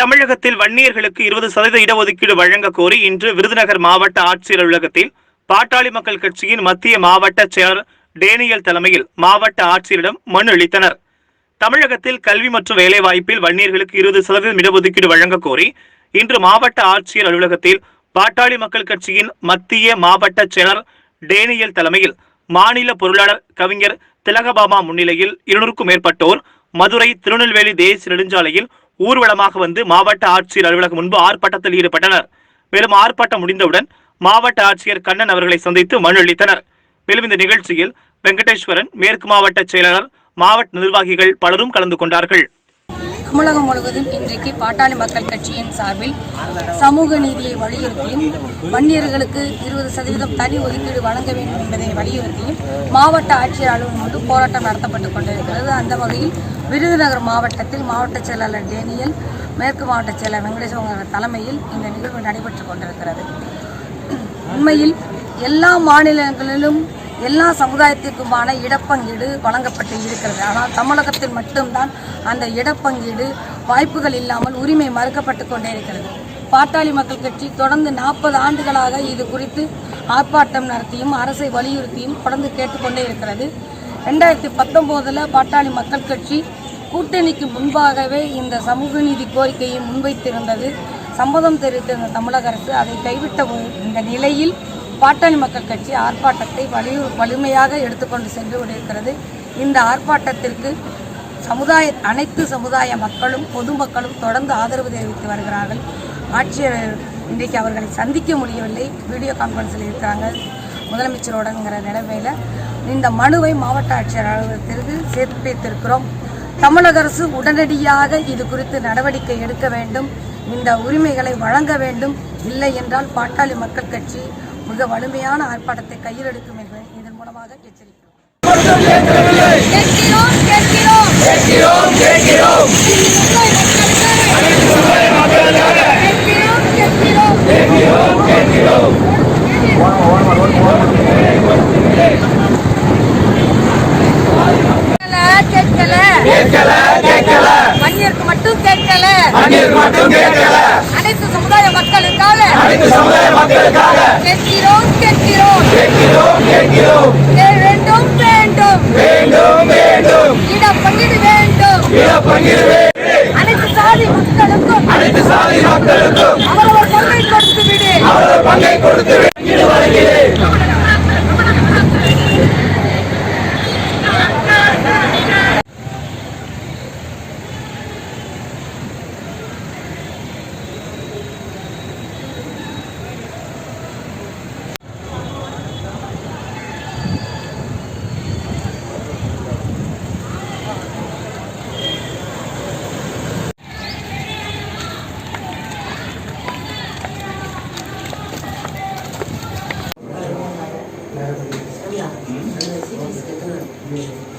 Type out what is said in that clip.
தமிழகத்தில் வன்னியர்களுக்கு இருபது சதவீத இடஒதுக்கீடு வழங்க கோரி இன்று விருதுநகர் மாவட்ட ஆட்சியர் அலுவலகத்தில் பாட்டாளி மக்கள் கட்சியின் மத்திய மாவட்ட செயலர் டேனியல் தலைமையில் மாவட்ட ஆட்சியரிடம் மனு அளித்தனர். தமிழகத்தில் கல்வி மற்றும் வேலைவாய்ப்பில் வன்னியர்களுக்கு இருபது சதவீதம் இடஒதுக்கீடு வழங்க கோரி இன்று மாவட்ட ஆட்சியர் அலுவலகத்தில் பாட்டாளி மக்கள் கட்சியின் மத்திய மாவட்ட செயலர் டேனியல் தலைமையில் மாநில பொருளாளர் கவிஞர் திலகபாமா முன்னிலையில் இருநூறுக்கும் மேற்பட்டோர் மதுரை திருநெல்வேலி தேசிய நெடுஞ்சாலையில் ஊர்வலமாக வந்து மாவட்ட ஆட்சியர் அலுவலகம் முன்பு ஆர்ப்பாட்டத்தில் ஈடுபட்டனர். மேலும் ஆர்ப்பாட்டம் முடிந்தவுடன் மாவட்ட ஆட்சியர் கண்ணன் அவர்களை சந்தித்து மனு அளித்தனர். மேலும் இந்த நிகழ்ச்சியில் வெங்கடேஸ்வரன் மேற்கு மாவட்ட செயலாளர் மாவட்ட நிர்வாகிகள் பலரும் கலந்து கொண்டார்கள். தமிழகம் முழுவதும் இன்றைக்கு பாட்டாளி மக்கள் கட்சியின் சார்பில் சமூக நீதியை வலியுறுத்தியும் வன்னியர்களுக்கு இருபது சதவீதம் தனி ஒதுக்கீடு வழங்க வேண்டும் என்பதை வலியுறுத்தியும் மாவட்ட ஆட்சியர் அலுவலகம் முன்பு போராட்டம் நடத்தப்பட்டு கொண்டிருக்கிறது. அந்த வகையில் விருதுநகர் மாவட்டத்தில் மாவட்ட செயலாளர் டேனியல் மேற்கு மாவட்ட செயலர் வெங்கடேஸ்வரன் தலைமையில் இந்த நிகழ்வு நடைபெற்று கொண்டிருக்கிறது. உண்மையில் எல்லா மாநிலங்களிலும் எல்லா சமுதாயத்திற்குமான இடப்பங்கீடு வழங்கப்பட்டு இருக்கிறது. ஆனால் தமிழகத்தில் மட்டும்தான் அந்த இடப்பங்கீடு வாய்ப்புகள் இல்லாமல் உரிமை மறுக்கப்பட்டு கொண்டே இருக்கிறது. பாட்டாளி மக்கள் கட்சி தொடர்ந்து நாற்பது ஆண்டுகளாக இது குறித்து ஆர்ப்பாட்டம் நடத்தியும் அரசை வலியுறுத்தியும் தொடர்ந்து கேட்டுக்கொண்டே இருக்கிறது. ரெண்டாயிரத்தி பத்தொம்போதில் பாட்டாளி மக்கள் கட்சி கூட்டணிக்கு முன்பாகவே இந்த சமூக நீதி கோரிக்கையை முன்வைத்திருந்தது. சம்மதம் தெரிவித்திருந்த தமிழக அரசு அதை கைவிட்ட இந்த நிலையில் பாட்டாளி மக்கள் கட்சி ஆர்ப்பாட்டத்தை வலி வலிமையாக எடுத்துக்கொண்டு சென்று கொண்டிருக்கிறது. இந்த ஆர்ப்பாட்டத்திற்கு சமுதாய அனைத்து சமுதாய மக்களும் பொதுமக்களும் தொடர்ந்து ஆதரவு தெரிவித்து வருகிறார்கள். ஆட்சியர் இன்றைக்கு அவர்களை சந்திக்க முடியவில்லை. வீடியோ கான்ஃபரன்ஸில் இருக்கிறாங்க. முதலமைச்சரோடங்கிற நிலைமையில் இந்த மனுவை மாவட்ட ஆட்சியர் அலுவலகத்திற்கு சேர்ப்பித்திருக்கிறோம் தமிழக அரசு உடனடியாக இது குறித்து நடவடிக்கை எடுக்க வேண்டும். இந்த உரிமைகளை வழங்க வேண்டும். இல்லை என்றால் பாட்டாளி மக்கள் கட்சி மிக வலிமையான ஆர்ப்பாட்டத்தை கையில் எடுக்கும் என்பதை இதன் மூலமாக எச்சரிக்கிறோம் கேட்கிறோம் கேட்கிறோம் கேட்கிறோம் கேட்கிறோம் கேட்கிறோம் கேட்கிறோம் கேட்கல கேட்கல. கேட்கல மண்ணிற்கு மட்டும் கேட்கல. மண்ணிற்கு மட்டும் கேட்கல. அனைத்து சமுதாய மக்களுக்காக. அனைத்து சமுதாய மக்களுக்காக. கேட்கிறோம் கேட்கிறோம். கேட்கிறோம் கேட்கிறோம். கே- வேண்டும். வேண்டும் வேண்டும். வேண்டும். இடம் பங்கீடு வேண்டும். இழப்பங்கிரு அனைத்து சாதி மக்களுக்கும். அனைத்து சாதி மக்களுக்கும். அவரவர் பங்கை கொடுத்து விடு. அவரவர் பங்கை கொடுத்து வெளியீடு வழங்கினேன் Аминь.